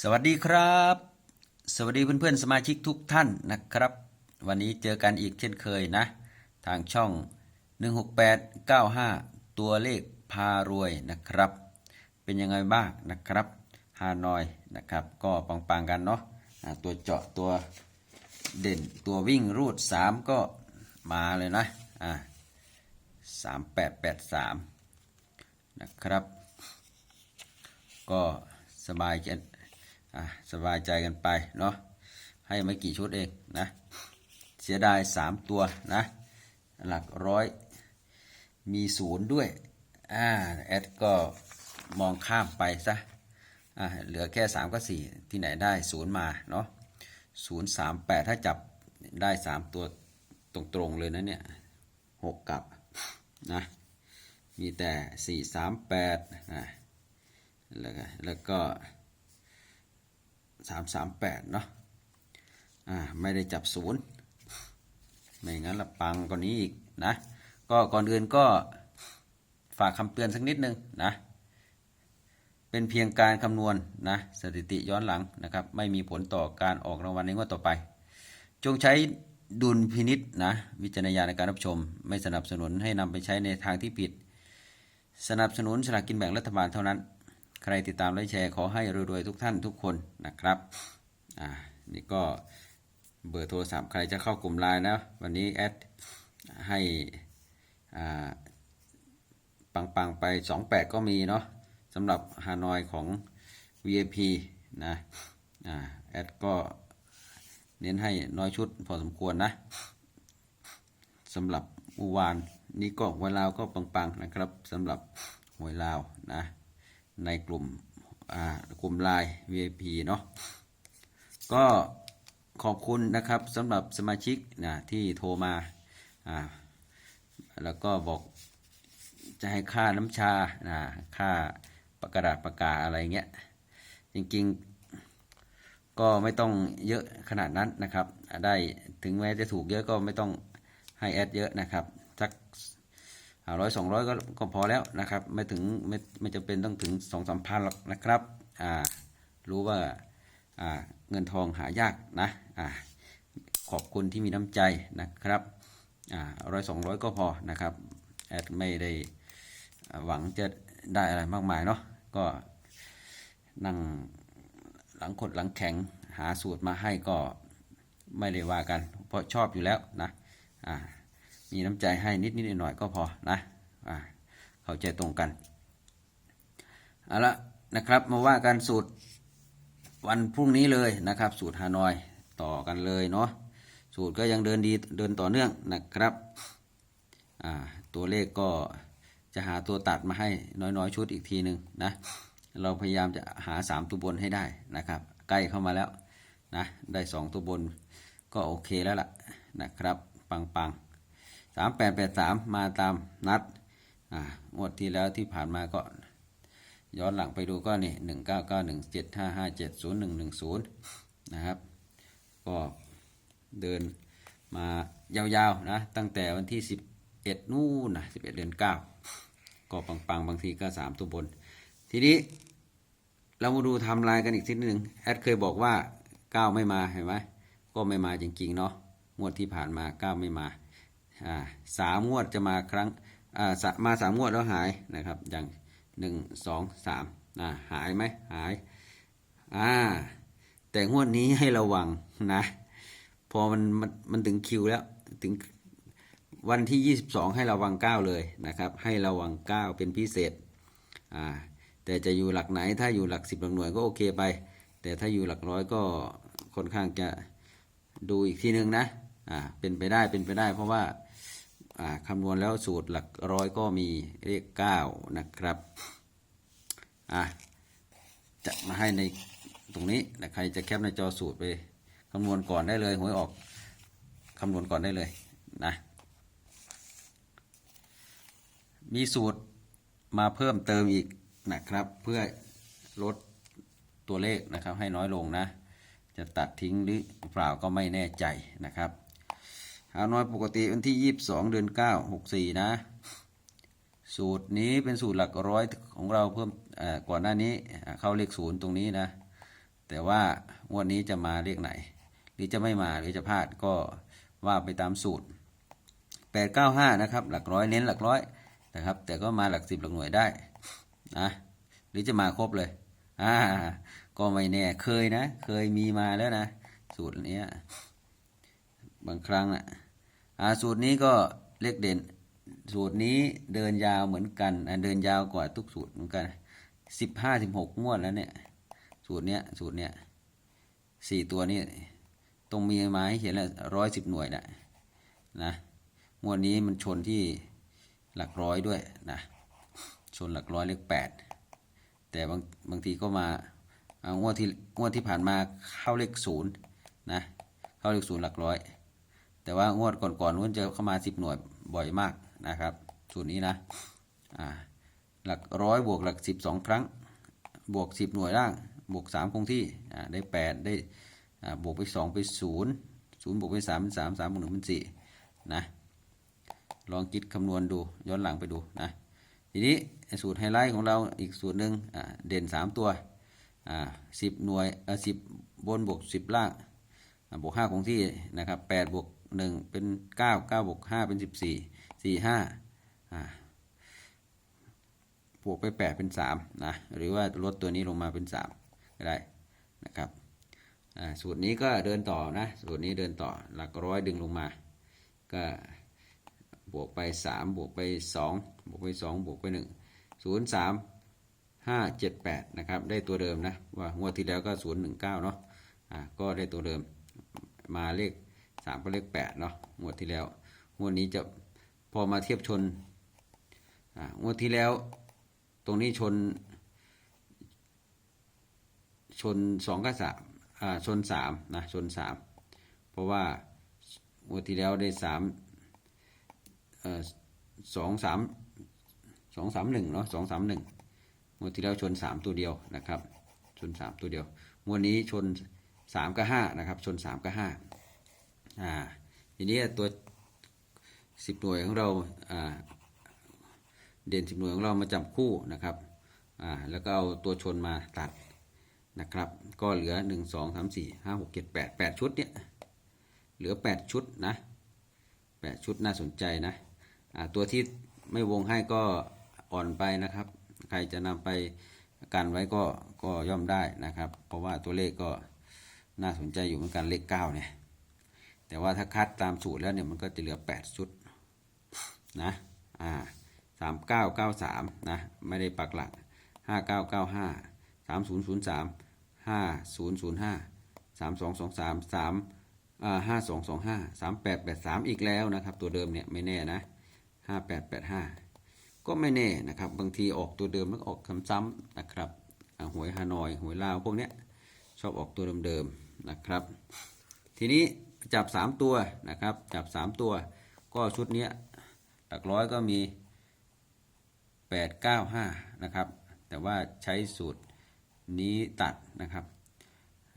สวัสดีครับ สวัสดีเพื่อนๆสมาชิกทุกท่านนะครับ วันนี้เจอกันอีกเช่นเคยนะ ทางช่อง 16895 ตัวเลขพารวยนะครับ เป็นยังไงบ้างนะครับฮานอยนะครับ ก็ปังๆกันเนาะตัวเจาะตัวเด่นตัววิ่งรูด 3 ก็มาเลยนะอ่า3883 นะครับ ก็สบายใจ อะสบายใจกันไปเนาะให้ไม่กี่ชุดเองนะเสียดายสามตัวนะหลักร้อยมีศูนย์ด้วยอ่าแอดก็มองข้ามไปซะอ่าเหลือแค่สามกับสี่ที่ไหนได้ศูนย์มาเนาะศูนย์สามแปดถ้าจับได้สามตัวตรงๆเลยนะเนี่ยหกกับนะมีแต่สี่สามแปดนะแล้วก็แล้วก็ สามสามแปดเนาะอ่าไม่ได้จับศูนย์ไม่งั้นละปังกว่านี้อีกนะ ก็ก่อนอื่นก็ฝากคำเตือนสักนิดนึงนะ เป็นเพียงการคำนวณนะสถิติย้อนหลังนะครับ ไม่มีผลต่อการออกรางวัลในงวดต่อไป จงใช้ดุลพินิษนะ วิจารณญาณในการรับชม ไม่สนับสนุนให้นำไปใช้ในทางที่ผิด สนับสนุนสลากกินแบ่งรัฐบาลเท่านั้น ใครติดตามและแชร์ขอให้รวยๆทุกท่านทุกคนนะครับอ่านี่ก็เบอร์โทรศัพท์ใครจะเข้ากลุ่มไลน์นะวันนี้แอดให้อ่าปังๆไป 28 ก็มีเนาะสำหรับฮานอยของ VIP นะอ่าแอดก็เน้นให้น้อยชุดพอสมควรนะสำหรับเมื่อวานนี้ก็หวยลาวก็ปังๆนะครับสำหรับหวยลาวนะ ในกลุ่มอ่ากลุ่มไลน์ VIP เนาะก็ขอบคุณนะครับสำหรับสมาชิกนะที่โทรมาอ่าแล้วก็บอกจะให้ค่าน้ำชานะค่าประกาศประกาศอะไรเงี้ยจริงๆก็ไม่ต้องเยอะขนาดนั้นนะครับ ได้ถึงแม้จะถูกเยอะก็ไม่ต้องให้แอดเยอะนะครับสัก ร้อยสองร้อยก็ก็พอแล้วนะครับ ไม่ถึงไม่ไม่จำเป็นต้องถึงสองสามพันหรอกนะครับอ่ารู้ว่าอ่าเงินทองหายากนะอ่าขอบคุณที่มีน้ำใจนะครับอ่าร้อยสองร้อยก็พอนะครับแอดไม่ได้หวังจะได้อะไรมากมายเนาะก็นั่งหลังขดหลังแข็งหาสูตรมาให้ก็ไม่ได้ว่ากัน เพราะชอบอยู่แล้วนะอ่า มีน้ำใจให้นิดนิดหน่อยก็พอนะอ่าเข้าใจตรงกันเอาละนะครับมาว่ากันสูตรวันพรุ่งนี้เลยนะครับ สูตรฮานอยต่อกันเลยเนาะสูตรก็ยังเดินดีเดินต่อเนื่องนะครับตัวเลขก็จะหาตัวตัดมาให้น้อยๆชุดอีกทีหนึ่งนะเราพยายามจะหาสามตัวบนให้ได้นะครับ ใกล้เข้ามาแล้วนะได้สองตัวบนก็โอเคแล้วล่ะนะครับ ปังปัง สามแปดแปดสามมาตามนัดอ่างวดที่แล้วที่ผ่านมาก็ ย้อนหลังไปดูก็นี่หนึ่งเก้าเก้าหนึ่งเจ็ดห้าห้าเจ็ดศูนย์หนึ่งหนึ่งศูนย์นะครับ ก็เดินมายาวๆนะตั้งแต่วันที่สิบเอ็ดนู่นนะสิบเอ็ดเดือนเก้าก็ปังๆ บางทีก็สามตัวบน ทีนี้เรามาดูทำลายกันอีกทีหนึ่งแอดเคยบอกว่าเก้าไม่มาเห็นไหมก็ไม่มาจริงๆเนาะงวดที่ผ่านมาเก้าไม่มา สามงวดจะมาครั้งมาสามงวดแล้วหายนะครับ อย่างหนึ่งสองสามหายไหมหายอ่าแต่งวดนี้ให้ระวังนะ พอมันมันมันถึงคิวแล้วถึงวันที่ 22 ให้ระวัง 9 เลยนะครับ ให้ระวัง 9 เป็นพิเศษอ่าแต่จะอยู่หลักไหนถ้าอยู่หลัก 10หลักหน่วยก็โอเคไป แต่ถ้าอยู่หลักร้อยก็ค่อนข้างจะดูอีกทีนึงนะอ่าเป็นไปได้เป็นไปได้ เพราะว่า คำนวณแล้วสูตรหลักร้อยก็มีเลข9นะครับอ่าจะมาให้ในตรงนี้นะใครจะแคปในจอสูตรไปคำนวณก่อนได้เลยหวยออกคำนวณก่อนได้เลยนะมีสูตรมาเพิ่มเติมอีกนะครับ เพื่อลดตัวเลขนะครับให้น้อยลงนะ จะตัดทิ้งหรือเปล่าก็ไม่แน่ใจนะครับ หาน้อยปกติวันที่22เดือน9 64นะ สูตรนี้เป็นสูตรหลักร้อยของเราเพิ่มก่อนหน้านี้เข้าเลขศูนย์ตรงนี้นะ แต่ว่างวดนี้จะมาเลขไหน หรือจะไม่มาหรือจะพลาดก็ว่าไปตามสูตรแปดเก้าห้านะครับ หลักร้อยเน้นหลักร้อยนะครับ แต่ก็มาหลักสิบหลักหน่วยได้นะหรือจะมาครบเลยอ่าก็ไม่แน่เคยนะ เคยมีมาแล้วนะ สูตรนี้บางครั้งอะอ่า สูตรนี้ก็เลขเด่น สูตรนี้เดินยาวเหมือนกันเดินยาวกว่าทุกสูตรเหมือนกันสิบห้าสิบหกงวดแล้วเนี่ย สูตรเนี้ยสูตรเนี้ยสี่ตัวนี้ตรงมีไม้เห็นล้วร้อยสิบหน่วยนะนะงวดนี้มันชนที่หลักร้อยด้วยนะชนหลักร้อยเลขแปดแต่บางบางทีก็มาอ่างวดที่งวดที่ผ่านมาเข้าเลขศูนย์นะเข้าเลขศูนย์หลักร้อย แต่ว่างวดก่อนๆนู้นจะเข้ามาสิบหน่วยบ่อยมากนะครับสูตรนี้นะอ่าหลักร้อยบวกหลักสิบสองครั้ง บวกสิบหน่วยล่าง บวกสามคงที่อ่าได้แปดได้อ่าบวกไปสองไปศูนย์ศูนย์บวกไปสามเป็นสามสามบวกหนึ่งเป็นสี่นะลองคิดคำนวณดูย้อนหลังไปดูนะทีนี้สูตรไฮไลท์ของเราอีกสูตรหนึ่งเด่นสามตัวสิบหน่วยสิบบนบวกสิบล่างบวกห้าคงที่นะครับแปดบวก หนึ่งเป็นเก้าเก้าบวกห้าเป็นสิบสี่สี่ห้าบวกไปแปดเป็นสามนะหรือว่าลดตัวนี้ลงมาเป็นสามก็ได้นะครับสูตรนี้ก็เดินต่อนะสูตรนี้เดินต่อหลักร้อยดึงลงมา ก็บวกไปสามบวกไปสองบวกไปสองบวกไปหนึ่งศูนย์สามห้าเจ็ดแปดนะครับได้ตัวเดิมนะว่างวดที่แล้วก็ศูนย์หนึ่งเก้าเนาะอ่าก็ได้ตัวเดิมมาเลข สามก็เลขแปดเนาะงวดที่แล้วงวดนี้จะพอมาเทียบชนงวดที่แล้ว ตรงนี้ชน ชนสองกับสามชนสามนะชนสามเพราะว่างวดที่แล้วได้สามสองสามสองสามหนึ่งเนาะสองสามหนึ่งงวดที่แล้วชนสามตัวเดียวนะครับ ชนสามตัวเดียวงวดนี้ชนสามกับห้านะครับ ชนสามกับห้า อ่าทีนี้ตัวสิบหน่วยของเราอ่าเด่นสิบหน่วยของเรามาจับคู่นะครับอ่าแล้วก็เอาตัวชนมาตัดนะครับ ก็เหลือหนึ่งสองสามสี่ห้าหกเจ็ดแปดแปดชุดเนี่ยเหลือแปดชุดนะแปดชุดน่าสนใจนะอ่าตัวที่ไม่วงให้ก็อ่อนไปนะครับ ใครจะนำไปกันไว้ก็ก็ย่อมได้นะครับ เพราะว่าตัวเลขก็น่าสนใจอยู่เหมือนกันเลขเก้าเนี่ย แต่ว่าถ้าคัดตามสูตรแล้วเนี่ยมันก็จะเหลือแปดชุดนะอ่าสามเก้าเก้าสามนะไม่ได้ปักหลักห้าเก้าเก้าห้าสามศูนย์ศูนย์สามห้าศูนย์ศูนย์ห้าสามสองสองสามสามห้าสองสองห้าสามแปดแปดสามอีกแล้วนะครับตัวเดิมเนี่ยไม่แน่นะห้าแปดแปดห้าก็ไม่แน่นะครับ บางทีออกตัวเดิมแล้วก็ออกคำซ้ำนะครับหวยฮานอยหวยลาวพวกเนี้ยชอบออกตัวเดิมๆนะครับ ทีนี้ จับสามตัวนะครับ จับสามตัว ก็ชุดนี้หลักร้อยก็มีแปดเก้าห้านะครับ แต่ว่าใช้สูตรนี้ตัดนะครับ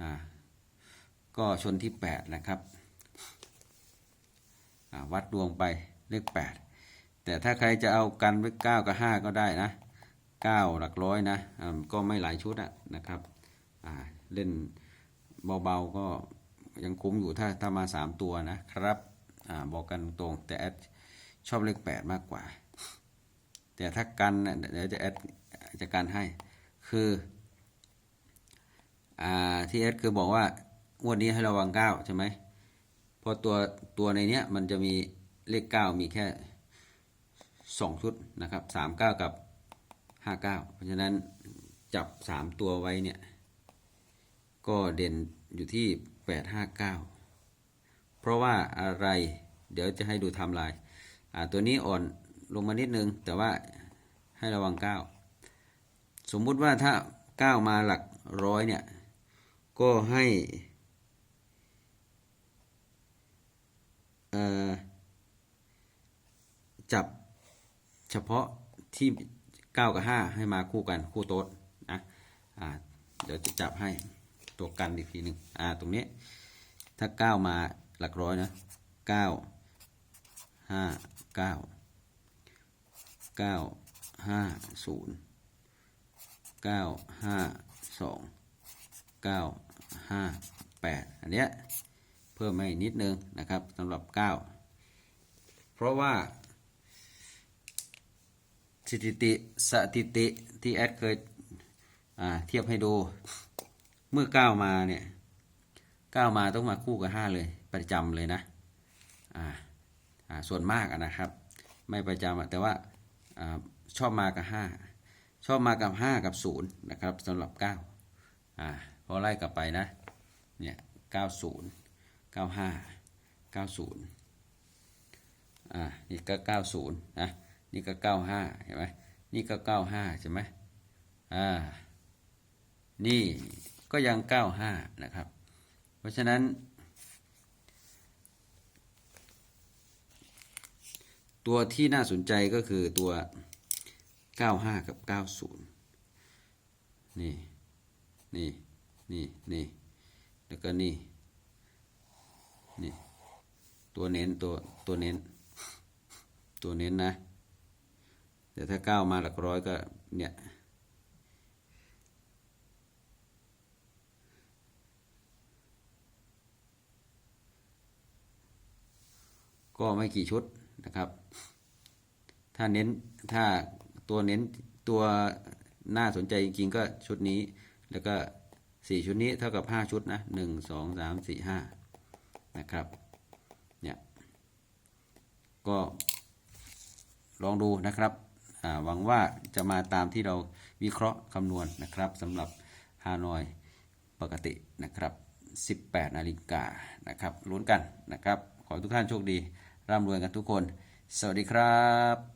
อ่าก็ชนที่ 8 นะครับอ่าวัดดวงไปเลข 8 แต่ถ้าใครจะเอากันไว้ 9 กับ 5 ก็ได้นะ 9 หลักร้อยนะอ่าก็ไม่หลายชุดอะนะครับอ่าเล่นเบาๆก็ ยังคุ้มอยู่ถ้าถ้ามา 3 ตัวนะครับอบอกกันตรงแต่แอดชอบเลข 8 มากกว่า แต่ถ้ากันเดี๋ยวจะแอดจะกันให้คืออที่แอดคือบอกว่างวดนี้ให้ระวังเก้าใช่ไหมพราะตัวตัวในเนี้ยมันจะมีเลขเก้ามีแค่สองชุดนะครับสามเก้ากับห้าเก้าเพราะฉะนั้นจับสามตัวไว้เนี่ยก็เด่นอยู่ที่ แปดห้าเก้าเพราะว่าอะไรเดี๋ยวจะให้ดูไทม์ไลน์ตัวนี้อ่อนลงมานิดนึง แต่ว่าให้ระวังเก้าสมมุติว่าถ้าเก้ามาหลักร้อยเนี่ย ก็ให้จับเฉพาะที่เก้ากับห้าให้มาคู่กันคู่โต๊ดนะอ่าเดี๋ยวจะจับให้ ตัวกันอีกทีหนึ่งอ่าตรงนี้ ถ้าเก้ามาหลักร้อยนะเก้าห้าเก้าเก้าห้าศูนย์เก้าห้าสองเก้าห้าแปดอันเนี้ยเพิ่มมาอีกนิดนึงนะครับสำหรับเก้าเพราะว่าสถิติสถิติที่แอดเคยอ่าเทียบให้ดู เมื่อก้าวมาเนี่ยก้าวมาต้องมาคู่กับห้าเลย ประจำเลยนะอ่าอ่าส่วนมากนะครับ ไม่ประจำแต่ว่าอาชอบมากับห้าชอบมากับห้ากับศูนย์นะครับสำหรับเก้าอ่าพอไล่กลับไปนะเนี่ยเก้าศูนย์เก้าห้าเก้าศูนย์อ่านี่ก็เก้าศูนย์นะนี่ก็เก้าห้าเห็นไหมนี่ก็เก้าห้าใช่ไหมอ่านี่ ก็ยังเก้าห้านะครับ เพราะฉะนั้น ตัวที่น่าสนใจก็คือตัวเก้าห้ากับเก้าศูนย์นี่ นี่ นี่ นี่ แล้วก็นี่ นี่ ตัวเน้นตัวตัวเน้น ตัวเน้นนะ แต่ถ้าก้าวมาหลักร้อยก็เนี่ย ก็ไม่กี่ชุดนะครับ ถ้าเน้นถ้าตัวเน้นตัวน่าสนใจจริงๆก็ชุดนี้ แล้วก็สี่ชุดนี้เท่ากับห้าชุดนะหนึ่งสองสามสี่ห้านะครับเนี่ยก็ลองดูนะครับหวังว่าจะมาตามที่เราวิเคราะห์คำนวณนะครับสำหรับฮานอยปกตินะครับ 18 นาฬิกานะครับลุ้นกันนะครับ ขอให้ทุกท่านโชคดี ร่ำรวยกันทุกคน สวัสดีครับ